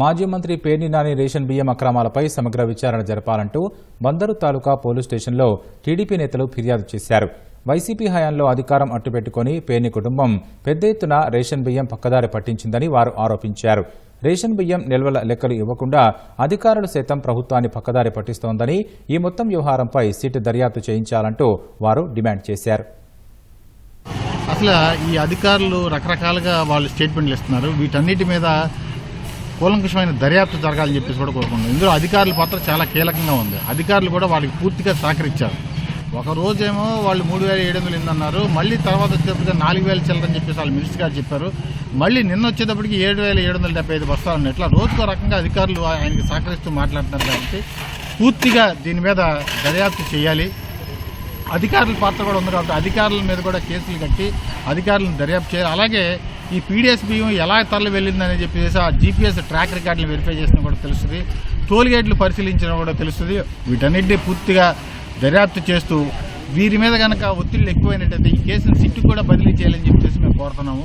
మాజీ మంత్రి పేర్ని నాని రేషన్ బియ్యం అక్రమాలపై సమగ్ర విచారణ జరపాలంటూ బందరు తాలూకా పోలీస్ స్టేషన్లో టీడీపీ నేతలు ఫిర్యాదు చేశారు. వైసీపీ హయాంలో అధికారం అట్టుపెట్టుకుని పేర్ని కుటుంబం పెద్ద ఎత్తున రేషన్ బియ్యం పక్కదారి పట్టించిందని వారు ఆరోపించారు. రేషన్ బియ్యం నిల్వల లెక్కలు ఇవ్వకుండా అధికారులు సైతం ప్రభుత్వాన్ని పక్కదారి పట్టిస్తోందని ఈ మొత్తం వ్యవహారంపై సిట్ దర్యాప్తు చేయించాలంటూ వారు డిమాండ్ చేశారు. అసలు ఈ అధికారులు రకరకాలుగా వాళ్ళు స్టేట్మెంట్లు ఇస్తున్నారు. వీటన్నిటి మీద కూలంకషమైన దర్యాప్తు జరగాలని చెప్పేసి కూడా కోరుకుంటున్నాం. ఇందులో అధికారుల పాత్ర చాలా కీలకంగా ఉంది. అధికారులు కూడా వాళ్ళకి పూర్తిగా సహకరించారు. ఒక రోజేమో వాళ్ళు మూడు వేల ఏడు వందలు అన్నారు మళ్ళీ తర్వాత వచ్చేటప్పటికి నాలుగు వేల చిల్లరని చెప్పేసి వాళ్ళు మినిస్టర్ గారు చెప్పారు. మళ్ళీ నిన్న వచ్చేటప్పటికి ఏడు వేల ఏడు వందల డెబ్బై ఐదు బస్తాలు ఇట్లా రోజుకో రకంగా అధికారులు ఆయనకి సహకరిస్తూ మాట్లాడుతున్నారు కాబట్టి పూర్తిగా దీని మీద దర్యాప్తు చేయాలి. అధికారుల పాత్ర కూడా ఉంది కాబట్టి అధికారుల మీద కూడా కేసులు కట్టి అధికారులను దర్యాప్తు చేయాలి. అలాగే ఈ పీడిఎస్ బియ్యం ఎలా తరలి వెళ్ళిందని చెప్పేసి ఆ జీపీఎస్ ట్రాక్ రికార్డులు వెరిఫై చేసినా కూడా తెలుస్తుంది. టోల్ గేట్లు కూడా తెలుస్తుంది. వీటన్నిటిని పూర్తిగా దర్యాప్తు చేస్తూ వీరి మీద కనుక ఒత్తిళ్ళు ఎక్కువైనట్టయితే ఈ కేసును సిట్టు కూడా బదిలీ చేయాలని చెప్పేసి మేము కోరుతున్నాము.